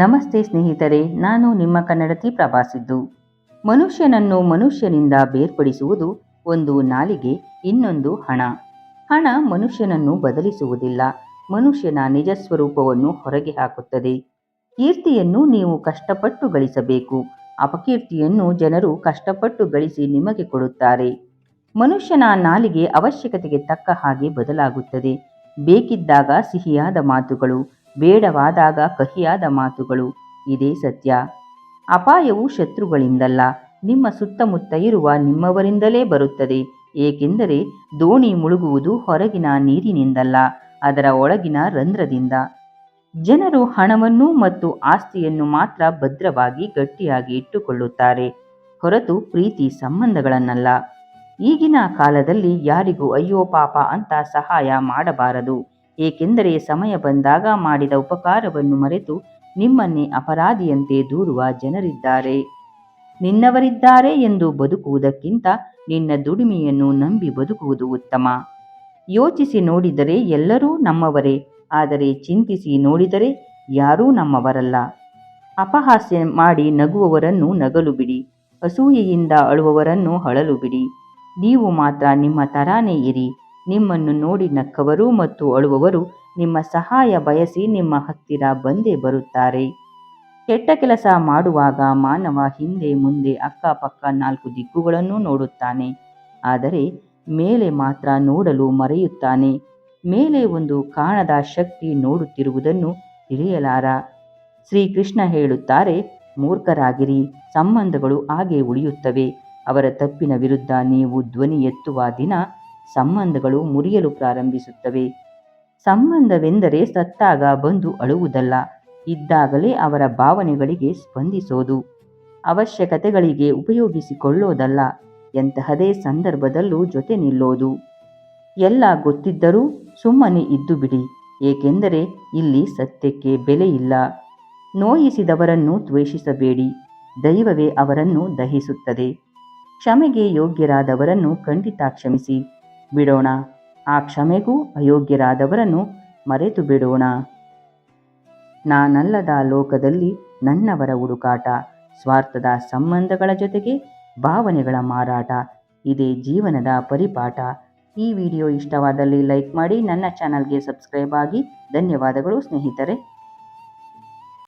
ನಮಸ್ತೆ ಸ್ನೇಹಿತರೆ, ನಾನು ನಿಮ್ಮ ಕನ್ನಡತಿ ಪ್ರಭಾಸಿದ್ದು ಮನುಷ್ಯನನ್ನು ಮನುಷ್ಯನಿಂದ ಬೇರ್ಪಡಿಸುವುದು ಒಂದು ನಾಲಿಗೆ, ಇನ್ನೊಂದು ಹಣ. ಹಣ ಮನುಷ್ಯನನ್ನು ಬದಲಿಸುವುದಿಲ್ಲ, ಮನುಷ್ಯನ ನಿಜ ಸ್ವರೂಪವನ್ನು ಹೊರಗೆ ಹಾಕುತ್ತದೆ. ಕೀರ್ತಿಯನ್ನು ನೀವು ಕಷ್ಟಪಟ್ಟು ಗಳಿಸಬೇಕು, ಅಪಕೀರ್ತಿಯನ್ನು ಜನರು ಕಷ್ಟಪಟ್ಟು ಗಳಿಸಿ ನಿಮಗೆ ಕೊಡುತ್ತಾರೆ. ಮನುಷ್ಯನ ನಾಲಿಗೆ ಅವಶ್ಯಕತೆಗೆ ತಕ್ಕ ಹಾಗೆ ಬದಲಾಗುತ್ತದೆ. ಬೇಕಿದ್ದಾಗ ಸಿಹಿಯಾದ ಮಾತುಗಳು ಬೇಡವಾದಾಗ ಕಹಿಯಾದ ಮಾತುಗಳು. ಇದೇ ಸತ್ಯ. ಅಪಾಯವು ಶತ್ರುಗಳಿಂದಲ್ಲ, ನಿಮ್ಮ ಸುತ್ತಮುತ್ತ ಇರುವ ನಿಮ್ಮವರಿಂದಲೇ ಬರುತ್ತದೆ. ಏಕೆಂದರೆ ದೋಣಿ ಮುಳುಗುವುದು ಹೊರಗಿನ ನೀರಿನಿಂದಲ್ಲ, ಅದರ ಒಳಗಿನ ರಂಧ್ರದಿಂದ. ಜನರು ಹಣವನ್ನು ಮತ್ತು ಆಸ್ತಿಯನ್ನು ಮಾತ್ರ ಭದ್ರವಾಗಿ ಗಟ್ಟಿಯಾಗಿ ಇಟ್ಟುಕೊಳ್ಳುತ್ತಾರೆ. ಹೊರತು ಪ್ರೀತಿ ಸಂಬಂಧಗಳನ್ನಲ್ಲ. ಈಗಿನ ಕಾಲದಲ್ಲಿ ಯಾರಿಗೂ ಅಯ್ಯೋ ಪಾಪ ಅಂತ ಸಹಾಯ ಮಾಡಬಾರದು. ಏಕೆಂದರೆ ಸಮಯ ಬಂದಾಗ ಮಾಡಿದ ಉಪಕಾರವನ್ನು ಮರೆತು ನಿಮ್ಮನ್ನೇ ಅಪರಾಧಿಯಂತೆ ದೂರುವ ಜನರಿದ್ದಾರೆ. ನಿನ್ನವರಿದ್ದಾರೆ ಎಂದು ಬದುಕುವುದಕ್ಕಿಂತ ನಿನ್ನ ದುಡಿಮೆಯನ್ನು ನಂಬಿ ಬದುಕುವುದು ಉತ್ತಮ. ಯೋಚಿಸಿ ನೋಡಿದರೆ ಎಲ್ಲರೂ ನಮ್ಮವರೇ, ಆದರೆ ಚಿಂತಿಸಿ ನೋಡಿದರೆ ಯಾರೂ ನಮ್ಮವರಲ್ಲ. ಅಪಹಾಸ್ಯ ಮಾಡಿ ನಗುವವರನ್ನು ನಗಲು ಬಿಡಿ, ಅಸೂಯೆಯಿಂದ ಅಳುವವರನ್ನು ಅಳಲು ಬಿಡಿ. ನೀವು ಮಾತ್ರ ನಿಮ್ಮ ತರಾನೇ ಇರಿ. ನಿಮ್ಮನ್ನು ನೋಡಿ ನಕ್ಕವರು ಮತ್ತು ಅಳುವವರು ನಿಮ್ಮ ಸಹಾಯ ಬಯಸಿ ನಿಮ್ಮ ಹತ್ತಿರ ಬಂದೇ ಬರುತ್ತಾರೆ. ಕೆಟ್ಟ ಕೆಲಸ ಮಾಡುವಾಗ ಮಾನವ ಹಿಂದೆ ಮುಂದೆ ಅಕ್ಕಪಕ್ಕ ನಾಲ್ಕು ದಿಕ್ಕುಗಳನ್ನು ನೋಡುತ್ತಾನೆ. ಆದರೆ ಮೇಲೆ ಮಾತ್ರ ನೋಡಲು ಮರೆಯುತ್ತಾನೆ. ಮೇಲೆ ಒಂದು ಕಾಣದ ಶಕ್ತಿ ನೋಡುತ್ತಿರುವುದನ್ನು ತಿಳಿಯಲಾರ. ಶ್ರೀಕೃಷ್ಣ ಹೇಳುತ್ತಾರೆ, ಮೂರ್ಖರಾಗಿರಿ, ಸಂಬಂಧಗಳು ಹಾಗೆ ಉಳಿಯುತ್ತವೆ. ಅವರ ತಪ್ಪಿನ ವಿರುದ್ಧ ನೀವು ಧ್ವನಿ ಎತ್ತುವ ದಿನ ಸಂಬಂಧಗಳು ಮುರಿಯಲು ಪ್ರಾರಂಭಿಸುತ್ತವೆ. ಸಂಬಂಧವೆಂದರೆ ಸತ್ತಾಗ ಬಂದು ಅಳುವುದಲ್ಲ, ಇದ್ದಾಗಲೇ ಅವರ ಭಾವನೆಗಳಿಗೆ ಸ್ಪಂದಿಸೋದು. ಅವಶ್ಯಕತೆಗಳಿಗೆ ಉಪಯೋಗಿಸಿಕೊಳ್ಳೋದಲ್ಲ, ಎಂತಹದೇ ಸಂದರ್ಭದಲ್ಲೂ ಜೊತೆ ನಿಲ್ಲೋದು. ಎಲ್ಲ ಗೊತ್ತಿದ್ದರೂ ಸುಮ್ಮನೆ ಇದ್ದು ಬಿಡಿ, ಏಕೆಂದರೆ ಇಲ್ಲಿ ಸತ್ಯಕ್ಕೆ ಬೆಲೆ ಇಲ್ಲ. ನೋಯಿಸಿದವರನ್ನು ದ್ವೇಷಿಸಬೇಡಿ, ದೈವವೇ ಅವರನ್ನು ದಹಿಸುತ್ತದೆ. ಕ್ಷಮೆಗೆ ಯೋಗ್ಯರಾದವರನ್ನು ಖಂಡಿತ ಕ್ಷಮಿಸಿ. ಬಿಡೋಣ. ಆ ಕ್ಷಮೆಗೂ ಅಯೋಗ್ಯರಾದವರನ್ನು ಮರೆತು ಬಿಡೋಣ. ನಾನಲ್ಲದ ಲೋಕದಲ್ಲಿ ನನ್ನವರ ಹುಡುಕಾಟ, ಸ್ವಾರ್ಥದ ಸಂಬಂಧಗಳ ಜೊತೆಗೆ ಭಾವನೆಗಳ ಮಾರಾಟ, ಇದೇ ಜೀವನದ ಪರಿಪಾಠ. ಈ ವಿಡಿಯೋ ಇಷ್ಟವಾದಲ್ಲಿ ಲೈಕ್ ಮಾಡಿ, ನನ್ನ ಚಾನಲ್ಗೆ ಸಬ್ಸ್ಕ್ರೈಬ್ ಆಗಿ ಧನ್ಯವಾದಗಳು ಸ್ನೇಹಿತರೆ.